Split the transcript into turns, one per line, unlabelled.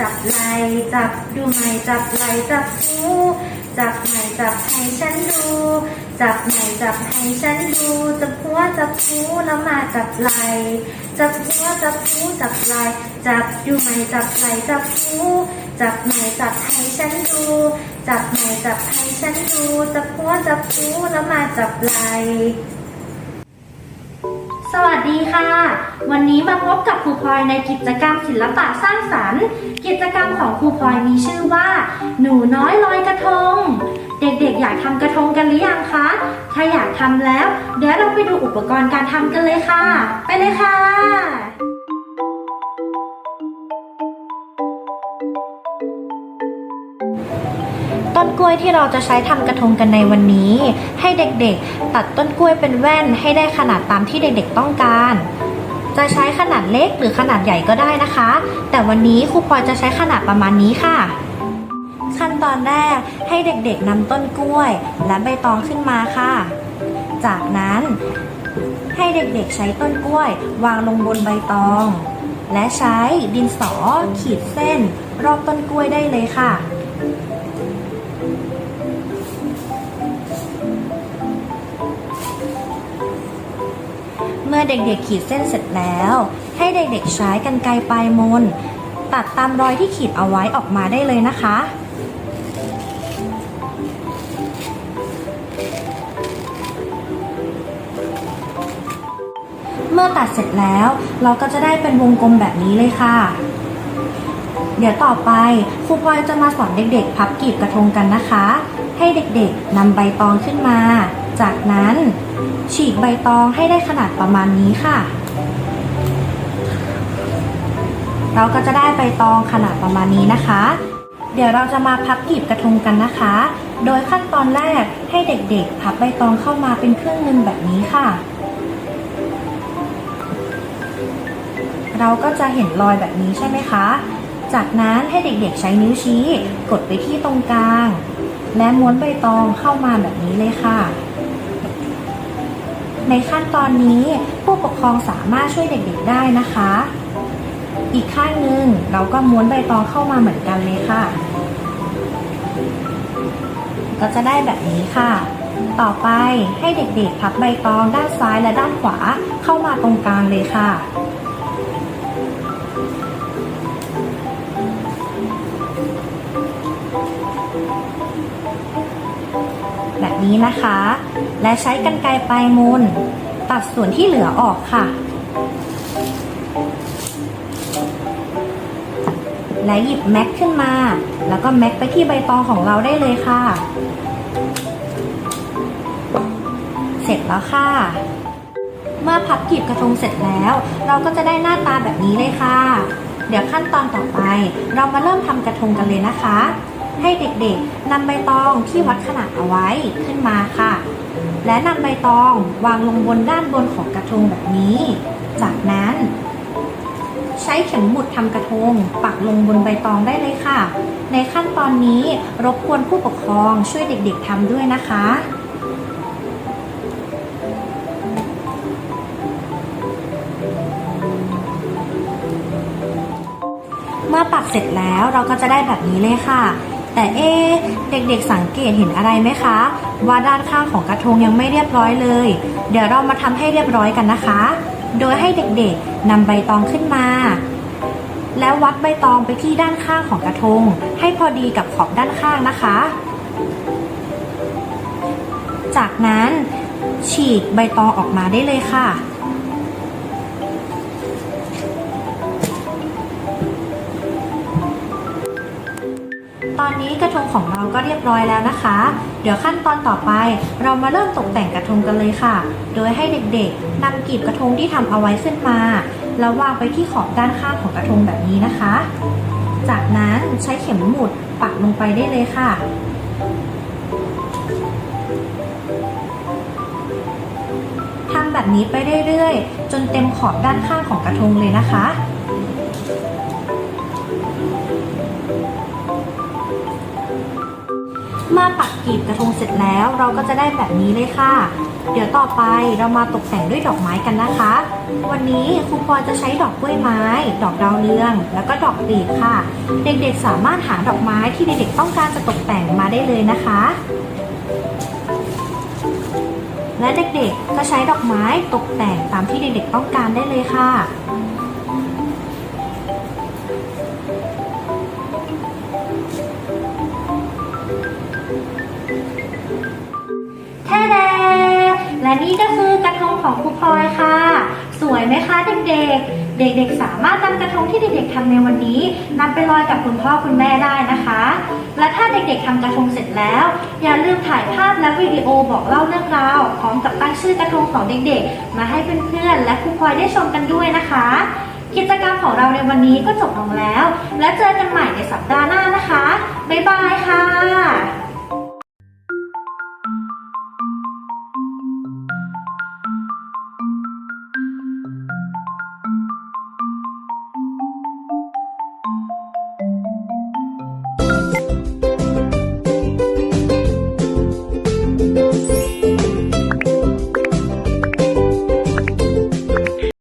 จับไหลจับดูไหมจับไหลจับหูจับไหมจับให้ฉันดู จับไหมจับให้ฉันดู จับหัวจับหูแล้วมาจับไหลจับหัวจับหูจับไหลจับดูไหมจับไหลจับหูจับไหมจับให้ฉันดู จับไหมจับให้ฉันดู จับหัวจับหูแล้วมาจับไหล สวัสดีค่ะ วันนี้มาพบกับครูพลอยในกิจกรรมศิลปะสร้างสรรค์ กิจกรรมของครูพลอยมีชื่อว่า หนูน้อยลอยกระทง เด็กๆ อยากทำกระทงกันหรือยังคะ ถ้าอยากทำแล้ว เดี๋ยวเราไปดูอุปกรณ์การทำกันเลยค่ะ ไปเลยค่ะ ต้นกล้วยที่เราจะใช้ทำกระทงกันในวันนี้ ให้เด็กๆ ตัดต้นกล้วยเป็นแว่นให้ได้ขนาดตามที่เด็กๆต้องการ จะใช้ขนาดเล็กหรือขนาดใหญ่ก็ได้นะคะ แต่วันนี้ครูพลอยจะใช้ขนาดประมาณนี้ค่ะ ขั้นตอนแรกให้เด็กๆนำต้นกล้วย และใบตองขึ้นมาค่ะ จากนั้นให้เด็กๆใช้ต้นกล้วย วางลงบนใบตอง และใช้ดินสอขีดเส้น รอบต้นกล้วยได้เลยค่ะ มื่อเด็กๆขีดเส้นเสร็จแล้ว ให้เด็กๆใช้กันไกรปลายมนตัดตามรอยที่ขีดเอาไว้ออกมาได้เลยนะคะ เมื่อตัดเสร็จแล้ว เราก็จะได้เป็นวงกลมแบบนี้เลยค่ะ เดี๋ยวต่อไปครูพลอยจะมาสอนเด็กๆ พับกีบกระทงกันนะคะ ให้เด็กๆนำใบตองขึ้นมา จากนั้น ฉีกใบตองให้ได้ขนาดประมาณนี้ค่ะ เราก็จะได้ใบตองขนาดประมาณนี้นะคะ เดี๋ยวเราจะมาพับกีบกระทงกันนะคะ โดยขั้นตอนแรกให้เด็กๆ พับใบตองเข้ามาเป็นเครึ่องหนึงแบบนี้ค่ะ เราก็จะเห็นรอยแบบนี้ใช่ไหมคะ จากนั้นให้เด็กๆใช้นิ้วชี้ กดไปที่ตรงกลางและม้วนใบตองเข้ามาแบบนี้เลยค่ะ ในขั้นตอนนี้ผู้ปกครองสามารถช่วยเด็กๆได้นะคะ อีกข้างหนึ่งเราก็ม้วนใบตองเข้ามาเหมือนกันเลยค่ะ ก็จะได้แบบนี้ค่ะ ต่อไปให้เด็กๆพับใบตองด้านซ้ายและด้านขวาเข้ามาตรงกลางเลยค่ะ นี้นะคะ และใช้กรรไกรปลายมุนตัดส่วนที่เหลือออกค่ะ และหยิบแม็กขึ้นมา แล้วก็แม็กไปที่ใบตองของเราได้เลยค่ะ เสร็จแล้วค่ะ เมื่อพับกีบกระทงเสร็จแล้ว เราก็จะได้หน้าตาแบบนี้เลยค่ะ เดี๋ยวขั้นตอนต่อไป เรามาเริ่มทำกระทงกันเลยนะคะ ให้เด็กๆนำใบตองที่วัดขนาดเอาไว้ขึ้นมาค่ะ และนำใบตองวางลงบนด้านบนของกระทงแบบนี้ จากนั้น ใช้เข็มหมุดทำกระทง ปักลงบนใบตองได้เลยค่ะ ในขั้นตอนนี้รบกวนผู้ปกครองช่วยเด็กๆทำด้วยนะคะเมื่อปักเสร็จแล้วเราก็จะได้แบบนี้เลยค่ะ แต่เอ๊เด็กๆสังเกตเห็นอะไรไหมคะ ว่าด้านข้างของกระทงยังไม่เรียบร้อยเลย เดี๋ยวเรามาทำให้เรียบร้อยกันนะคะ โดยให้เด็กๆนำใบตองขึ้นมา แล้ววัดใบตองไปที่ด้านข้างของกระทง ให้พอดีกับขอบด้านข้างนะคะ จากนั้นฉีกใบตองออกมาได้เลยค่ะ อนนี้กระทงของเราก็เรียบร้อยแล้วนะคะ เดี๋ยวขั้นตอนต่อไปเรามาเริ่มตกแต่งกระทงกันเลยค่ะ โดยให้เด็กๆนำกีบกระทงที่ทำเอาไว้ขึ้นมา แล้ววางไปที่ขอบด้านข้างของกระทงแบบนี้นะคะ จากนั้นใช้เข็มหมุดปักลงไปได้เลยค่ะทำแบบนี้ไปเรื่อยๆ จนเต็มขอบด้านข้างของกระทงเลยนะคะ มื่อปักกลีบกระทงเสร็จแล้ว เราก็จะได้แบบนี้เลยค่ะ เดี๋ยวต่อไปเรามาตกแต่งด้วยดอกไม้กันนะคะ วันนี้ครูพลอจะใช้ดอกกล้วยไม้ ดอกดาวเรือง แล้วก็ดอกปีบค่ะ เด็กๆสามารถหาดอกไม้ที่เด็กๆต้องการจะตกแต่งมาได้เลยนะคะ และเด็กๆก็ใช้ดอกไม้ตกแต่งตามที่เด็กๆต้องการได้เลยค่ะ และนี่ก็คือกระทงของครูพลอยค่ะ สวยไหมคะเด็กๆ เด็กๆ สามารถนำกระทงที่เด็กๆทำในวันนี้นำไปลอยกับคุณพ่อคุณแม่ได้นะคะ และถ้าเด็กๆทำกระทงเสร็จแล้ว อย่าลืมถ่ายภาพและวิดีโอบอกเล่าเรื่องราวพร้อมกับตั้งชื่อกระทงของเด็กๆ มาให้เพื่อนๆ และครูพลอยได้ชมกันด้วยนะคะ กิจกรรมของเราในวันนี้ก็จบลงแล้ว และเจอกันใหม่ในสัปดาห์หน้านะ